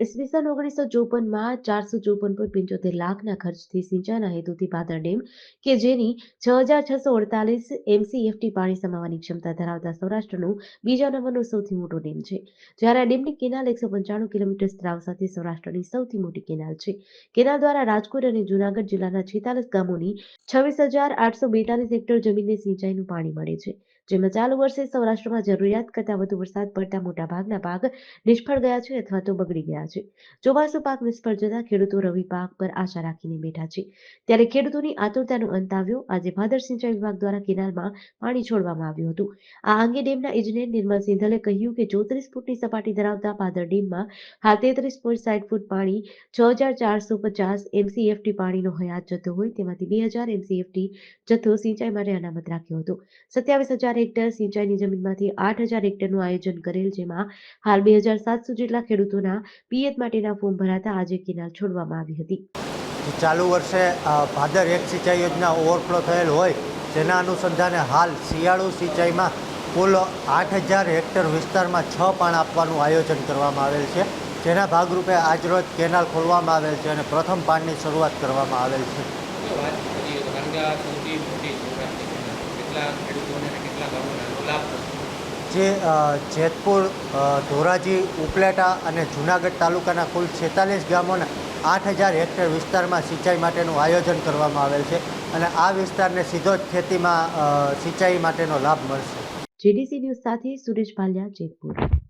ઈસવીસન ઓગણીસો ચોપનમાં ચારસો ચોપન પોઈન્ટ પંચોતેર લાખના ખર્ચથી સિંચાઈના હેતુથી પાદર ડેમ કે જેની છ હજાર છસો અડતાલીસ એમસીએફટી પાણી સમાવવાની ક્ષમતા ધરાવતા સૌરાષ્ટ્રનું બીજા નંબરનો સૌથી મોટો ડેમ છે. જ્યારે આ ડેમની કેનાલ એકસો પંચાણું કિલોમીટર સ્ત્રાવ સાથે સૌરાષ્ટ્રની સૌથી મોટી કેનાલ છે. કેનાલ દ્વારા રાજકોટ અને જૂનાગઢ જિલ્લાના છેતાલીસ ગામોની છવ્વીસ હજાર આઠસો બેતાલીસ હેક્ટર જમીનને સિંચાઈનું પાણી મળે છે, જેમાં ચાલુ વર્ષે સૌરાષ્ટ્રમાં જરૂરિયાત કરતાં વધુ વરસાદ પડતા મોટા ભાગના પાક નિષ્ફળ ગયા છે અથવા તો બગડી ગયા છે. ચોમાસુ પાક નિષ્ફળ જતા ખેડૂતો રવિ પાક પર આશા રાખીને બેઠા છે. ત્યારે ખેડૂતોની આતુરતાનો અંત આવ્યો. આજે ભાદર સિંચાઈ વિભાગ દ્વારા કેનાલમાં પાણી છોડવામાં આવ્યું હતું. આ અંગે ડેમના ઇજનેર નિર્મલ સિંધલે કહ્યું કે ચોત્રીસ ફૂટની સપાટી ધરાવતા ભાદર ડેમમાં હાલ તેત્રીસ પોઈન્ટ સાઠ ફૂટ પાણી, છ હજાર ચારસો પચાસ એમસીએફટી પાણીનો હયાત જતો હોય, તેમાંથી બે હજાર એમસીએફટી જથ્થો સિંચાઈ માટે અનામત રાખ્યો હતો. સત્યાવીસ હજાર હેક્ટર સિંચાઈની જમીનમાંથી આઠ હજાર હેક્ટરનું આયોજન કરેલ, જેમાં હાલ બે હજાર સાતસો જેટલા ખેડૂતોના પિયત માટેના ફોર્મ ભરાતા આજે કેનાલ છોડવામાં આવી હતી. ચાલુ વર્ષે ભાદર એક સિંચાઈ યોજના ઓવરફ્લો થયેલ હોય, જેના અનુસંધાને હાલ શિયાળુ સિંચાઈમાં કુલ આઠ હજાર હેક્ટર વિસ્તારમાં છ પાણ આપવાનું આયોજન કરવામાં આવેલ છે. જેના ભાગરૂપે આજરોજ કેનાલ ખોલવામાં આવેલ છે અને પ્રથમ પાણની શરૂઆત કરવામાં આવેલ છે શું વાત કરીએ તો કારણ કે આ સૌથી મોટી સૌરાષ્ટ્રની કેનાલ કેટલા ખેડૂતોને અને કેટલા ગામોને આનો લાભ થશે? જે જેતપુર ધોરાજી ઉપલેટા અને જૂનાગઢ તાલુકાના કુલ છેતાલીસ ગામોના આઠ હજાર હેક્ટર વિસ્તારમાં સિંચાઈ માટેનું આયોજન કરવામાં આવેલ છે અને આ વિસ્તારને સીધો જ ખેતીમાં સિંચાઈ માટેનો લાભ મળશે. જીડીસી ન્યૂઝ સાથે સુરેશ ભાલિયા જેતપુર.